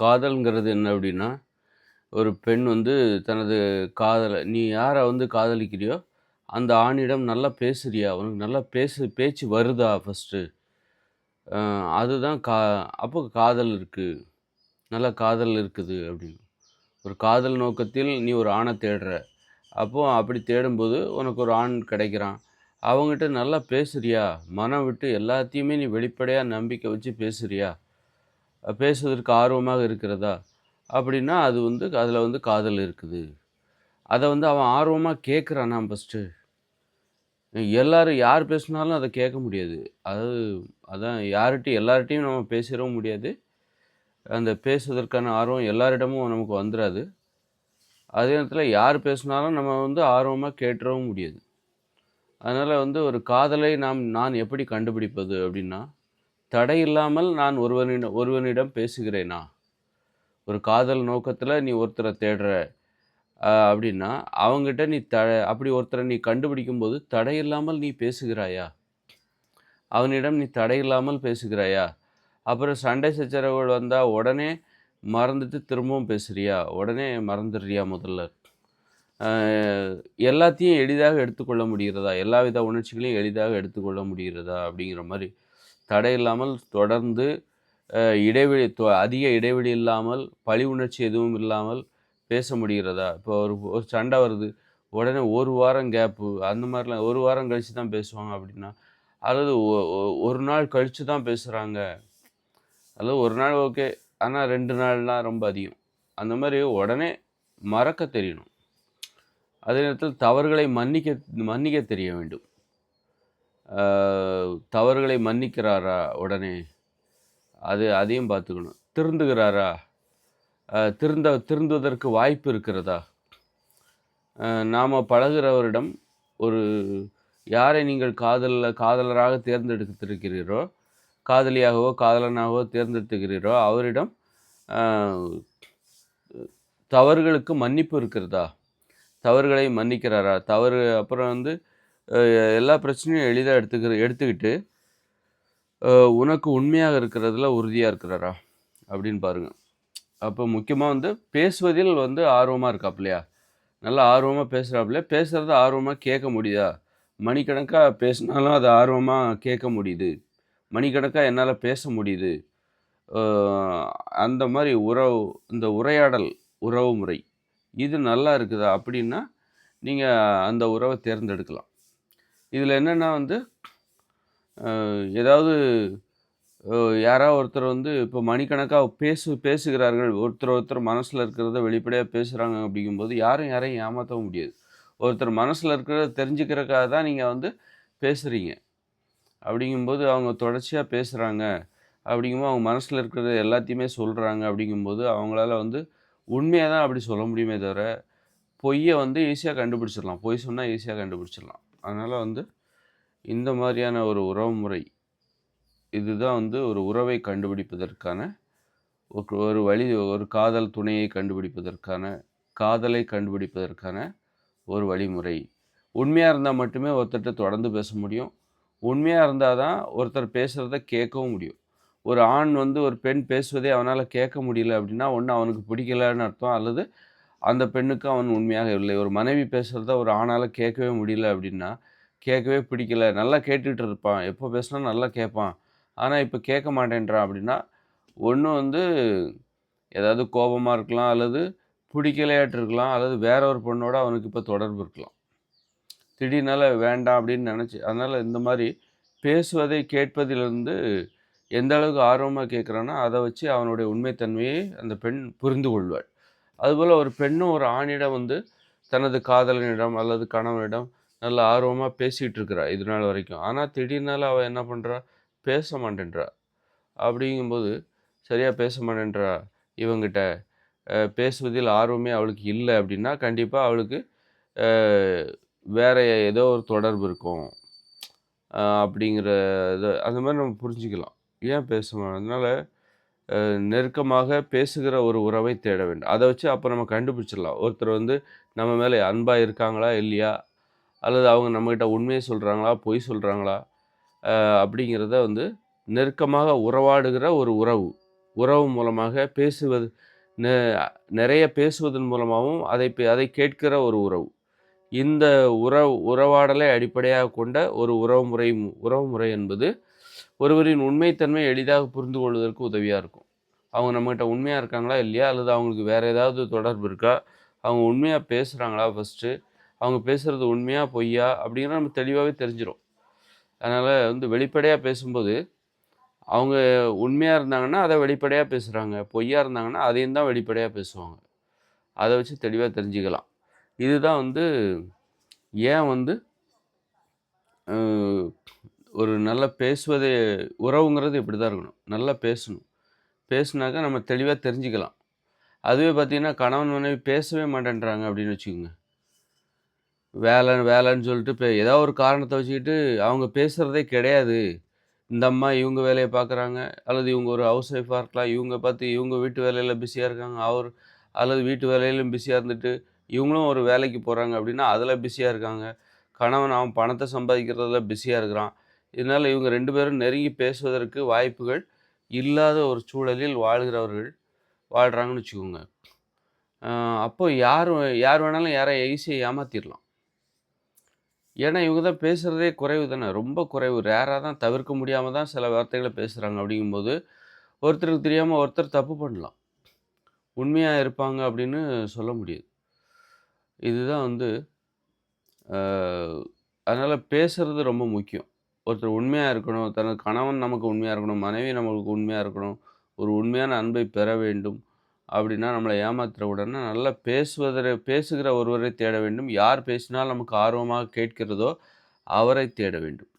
காதல்ங்கிறது என்ன அப்படின்னா, ஒரு பெண் வந்து தனது காதலை நீ யாரை வந்து காதலிக்கிறியோ, அந்த ஆணிடம் நல்லா பேசுறியா? உனக்கு நல்லா பேசு பேச்சு வருதா ஃபஸ்ட்டு அதுதான் கா அப்போ காதல் இருக்குது நல்லா காதல் இருக்குது அப்படின்னு. ஒரு காதல் நோக்கத்தில் நீ ஒரு ஆணை தேடுற. அப்போ அப்படி தேடும்போது உனக்கு ஒரு ஆண் கிடைக்கிறான். அவங்ககிட்ட நல்லா பேசுறியா? மனம் விட்டு எல்லாத்தையுமே நீ வெளிப்படையாக நம்பிக்கை வச்சு பேசுறியா? பேசுவதற்கு ஆர்வமாக இருக்கிறதா? அப்படின்னா அது வந்து அதில் வந்து காதல் இருக்குது. அதை வந்து அவன் ஆர்வமாக கேட்குறானா ஃபஸ்ட்டு எல்லோரும் யார் பேசினாலும் அதை கேட்க முடியாது. அதாவது அதான் யார்கிட்டையும் எல்லார்ட்டயும் நம்ம பேசிடவும் முடியாது. அந்த பேசுவதற்கான ஆர்வம் எல்லாரிடமும் நமக்கு வந்துடாது அதே நேரத்தில் யார் பேசினாலும் நம்ம வந்து ஆர்வமாக கேட்டுறவும் முடியாது. அதனால் வந்து ஒரு காதலை நாம் நான் எப்படி கண்டுபிடிப்பது அப்படின்னா, தடை இல்லாமல் நான் ஒருவனிடம் ஒருவனிடம் பேசுகிறேனா? ஒரு காதல் நோக்கத்தில் நீ ஒருத்தரை தேடுற அப்படின்னா, அவங்ககிட்ட நீ த அப்படி ஒருத்தரை நீ கண்டுபிடிக்கும்போது தடை இல்லாமல் நீ பேசுகிறாயா? அவனிடம் நீ தடை இல்லாமல் பேசுகிறாயா? அப்புறம் சண்டை சச்சரவுகள் வந்தால் உடனே மறந்துட்டு திரும்பவும் பேசுறியா? உடனே மறந்துடுறியா முதல்ல? எல்லாத்தையும் எளிதாக எடுத்துக்கொள்ள முடிகிறதா? எல்லா வித உணர்ச்சிகளையும் எளிதாக எடுத்துக்கொள்ள முடிகிறதா? அப்படிங்கிற மாதிரி தடை இல்லாமல் தொடர்ந்து இடைவெளி தொ அதிக இடைவெளி இல்லாமல், பழி உணர்ச்சி எதுவும் இல்லாமல் பேச முடிகிறதா? இப்போ ஒரு ஒரு சண்டை வருது. உடனே ஒரு வாரம் கேப்பு அந்த மாதிரிலாம் ஒரு வாரம் கழித்து தான் பேசுவாங்க அப்படின்னா, அல்லது ஒ ஒ 1 நாள் கழித்து தான் பேசுகிறாங்க அல்லது ஒரு நாள் ஓகே. ஆனால் ரெண்டு நாள்லாம் ரொம்ப அதிகம். அந்த மாதிரி உடனே மறக்க தெரியணும். அதே நேரத்தில் தவறுகளை மன்னிக்க மன்னிக்க தெரிய வேண்டும். தவறுகளை மன்னிக்கிறாரா உடனே? அது அதையும் பார்த்துக்கணும். திருந்துகிறாரா? திருந்த திருந்துவதற்கு வாய்ப்பு இருக்கிறதா? நாம் பழகிறவரிடம் ஒரு யாரை நீங்கள் காதலில் காதலராக தேர்ந்தெடுத்திருக்கிறீரோ, காதலியாகவோ, காதலனாகவோ தேர்ந்தெடுத்துக்கிறீரோ, அவரிடம் தவறுகளுக்கு மன்னிப்பு இருக்கிறதா? தவறுகளை மன்னிக்கிறாரா? தவறு அப்புறம் வந்து எல்லா பிரச்சனையும் எளிதாக எடுத்துக்கிற எடுத்துக்கிட்டு, உனக்கு உண்மையாக இருக்கிறதுல உறுதியாக இருக்கிறாரா? அப்படின்னு பாருங்கள் அப்போ முக்கியமாக வந்து பேசுவதில் வந்து ஆர்வமாக இருக்காப்பில்லையா நல்லா ஆர்வமாக பேசுறாப்லையா? பேசுகிறத ஆர்வமாக கேட்க முடியுதா? மணிக்கணக்காக பேசினாலும் அது ஆர்வமாக கேட்க முடியுது. மணிக்கணக்காக என்னால் பேச முடியுது. அந்த மாதிரி உறவு இந்த உரையாடல் உறவு முறை. இது நல்லா இருக்குதா? அப்படின்னா, நீங்கள் அந்த உறவை தேர்ந்தெடுக்கலாம். இதில் என்னென்னா வந்து, ஏதாவது யாராவது ஒருத்தர் வந்து இப்போ மணிக்கணக்காக பேசு பேசுகிறார்கள். ஒருத்தர் ஒருத்தர் மனசில் இருக்கிறத வெளிப்படையாக பேசுகிறாங்க அப்படிங்கும்போது, யாரும் யாரையும் ஏமாற்றவும் முடியாது. ஒருத்தர் மனசில் இருக்கிறத தெரிஞ்சுக்கிறக்காக தான் நீங்கள் வந்து பேசுகிறீங்க அப்படிங்கும்போது அவங்க தொடர்ச்சியாக பேசுகிறாங்க அப்படிங்கும்போது அவங்க மனசில் இருக்கிறத எல்லாத்தையுமே சொல்கிறாங்க அப்படிங்கும்போது, அவங்களால வந்து உண்மையாக தான் அப்படி சொல்ல முடியுமே தவிர, பொய்யை வந்து ஈஸியாக கண்டுபிடிச்சிடலாம். பொய் சொன்னால் ஈஸியாக கண்டுபிடிச்சிடலாம். அதனால் வந்து இந்த மாதிரியான ஒரு உறவு முறை. இதுதான் வந்து ஒரு உறவை கண்டுபிடிப்பதற்கான ஒரு வழி ஒரு காதல் துணையை கண்டுபிடிப்பதற்கான, காதலை கண்டுபிடிப்பதற்கான ஒரு வழிமுறை. உண்மையாக இருந்தால் மட்டுமே ஒருத்தர்கிட்ட தொடர்ந்து பேச முடியும். உண்மையாக இருந்தால் தான் ஒருத்தர் பேசுகிறத கேட்கவும் முடியும். ஒரு ஆண் வந்து ஒரு பெண் பேசுவதே அவனால் கேட்க முடியல அப்படின்னா, ஒன்று அவனுக்கு பிடிக்கலன்னு அர்த்தம். அல்லது அந்த பெண்ணுக்கு அவன் உண்மையாக இல்லை. ஒரு மனைவி பேசுகிறத ஒரு ஆணால் கேட்கவே முடியல அப்படின்னா, கேட்கவே பிடிக்கல. நல்லா கேட்டுட்டு இருப்பான். எப்போ பேசுனா நல்லா கேட்பான். ஆனால் இப்போ கேட்க மாட்டேன்றான் அப்படின்னா, ஒன்று வந்து ஏதாவது கோபமாக இருக்கலாம். அல்லது பிடிக்கலையாட்டு இருக்கலாம். அல்லது வேற ஒரு பெண்ணோட அவனுக்கு இப்போ தொடர்பு இருக்கலாம். திடீர்னால வேண்டாம் அப்படின்னு நினச்சி அதனால் இந்த மாதிரி பேசுவதை கேட்பதிலிருந்து எந்த அளவுக்கு ஆர்வமாக கேட்குறானோ, அதை வச்சு அவனுடைய உண்மைத்தன்மையை அந்த பெண் புரிந்து கொள்வாள். அதுபோல் ஒரு பெண்ணும் ஒரு ஆணிடம் வந்து தனது காதலனிடம் அல்லது கணவனிடம் நல்ல ஆர்வமாக பேசிகிட்டு இருக்கிறா இது நாள் வரைக்கும். ஆனால் திடீர்னால அவள் என்ன பண்ணுறா பேச மாட்டேன்றா. அப்படிங்கும்போது சரியாக பேச மாட்டேன்றா இவங்கிட்ட பேசுவதில் ஆர்வமே அவளுக்கு இல்லை அப்படின்னா, கண்டிப்பாக அவளுக்கு அ வேற ஏதோ ஒரு தொடர்பு இருக்கும். அப்படிங்கிற இது அந்த மாதிரி நம்ம புரிஞ்சுக்கலாம். ஏன் பேச மா அதனால நெருக்கமாக பேசுகிற ஒரு உறவை தேட வேண்டும். அதை வச்சு அப்போ நம்ம கண்டுபிடிச்சிடலாம். ஒருத்தர் வந்து நம்ம மேலே அன்பாக இருக்காங்களா? இல்லையா? அல்லது அவங்க நம்மக்கிட்ட உண்மையை சொல்கிறாங்களா பொய் சொல்கிறாங்களா அப்படிங்கிறத வந்து நெருக்கமாக உறவாடுகிற ஒரு உறவு. உறவு மூலமாக பேசுவது நெ நிறைய பேசுவதன் மூலமாகவும் அதை பே அதை கேட்கிற ஒரு உறவு இந்த உறவு உறவாடலை அடிப்படையாக கொண்ட ஒரு உறவு முறை உறவு முறை என்பது ஒருவரின் உண்மைத்தன்மை எளிதாக புரிந்து கொள்வதற்கு உதவியாக இருக்கும். அவங்க நம்மகிட்ட உண்மையாக இருக்காங்களா இல்லையா? அல்லது அவங்களுக்கு வேறு ஏதாவது தொடர்பு இருக்கா? அவங்க உண்மையாக பேசுகிறாங்களா ஃபஸ்ட்டு அவங்க பேசுகிறது உண்மையாக பொய்யா? அப்படிங்கிற நம்ம தெளிவாகவே தெரிஞ்சிடும் அதனால் வந்து வெளிப்படையாக பேசும்போது அவங்க உண்மையாக இருந்தாங்கன்னா அதை வெளிப்படையாக பேசுகிறாங்க பொய்யா இருந்தாங்கன்னா அதையும் தான் வெளிப்படையாக பேசுவாங்க. அதை வச்சு தெளிவாக தெரிஞ்சுக்கலாம். இதுதான் வந்து ஏன் வந்து ஒரு நல்லா பேசுவதே உறவுங்கிறது இப்படி தான் இருக்கணும். நல்லா பேசணும். பேசுனாக்கா நம்ம தெளிவாக தெரிஞ்சுக்கலாம். அதுவே பார்த்திங்கன்னா கணவன் மனைவி பேசவே மாட்டேன்றாங்க அப்படின்னு வச்சுக்கோங்க. வேலை வேலைன்னு சொல்லிட்டு இப்போ ஏதோ ஒரு காரணத்தை வச்சுக்கிட்டு அவங்க பேசுகிறதே கிடையாது. இந்த அம்மா இவங்க வேலையை பார்க்குறாங்க. அல்லது இவங்க ஒரு ஹவுஸ் ஒய்ஃபாக இருக்கலாம். இவங்க பார்த்து இவங்க வீட்டு வேலையில் பிஸியாக இருக்காங்க. அவர் அல்லது வீட்டு வேலையிலும் பிஸியாக இருந்துட்டு இவங்களும் ஒரு வேலைக்கு போகிறாங்க அப்படின்னா அதில் பிஸியாக இருக்காங்க. கணவன் அவன் பணத்தை சம்பாதிக்கிறதுல பிஸியாக இருக்கிறான். இதனால் இவங்க ரெண்டு பேரும் நெருங்கி பேசுவதற்கு வாய்ப்புகள் இல்லாத ஒரு சூழலில் வாழ்கிறவர்கள் வாழ்கிறாங்கன்னு வச்சுக்கோங்க. அப்போது அப்போ யார் யார் வேணாலும் யாரை ஈஸியாக ஏமாத்திடலாம் ஏன்னா இவங்க தான் பேசுகிறதே குறைவு தானே. ரொம்ப குறைவு. ரேராக தான் தவிர்க்க முடியாமல் தான் சில வார்த்தைகளை பேசுகிறாங்க அப்படிங்கும்போது ஒருத்தருக்கு தெரியாமல் ஒருத்தர் தப்பு பண்ணலாம். உண்மையாக இருப்பாங்க அப்படின்னு சொல்ல முடியாது. இதுதான் வந்து அதனால் பேசுறது ரொம்ப முக்கியம். ஒருத்தர் உண்மையாக இருக்கணும் தனது கணவன் நமக்கு உண்மையாக இருக்கணும் மனைவி நமக்கு உண்மையாக இருக்கணும் ஒரு உண்மையான அன்பை பெற வேண்டும் அப்படின்னா நம்மளை ஏமாத்துற உடனே நல்லா பேசுவதை பேசுகிற ஒருவரை தேட வேண்டும். யார் பேசினால் நமக்கு ஆர்வமாக கேட்கிறதோ அவரை தேட வேண்டும்.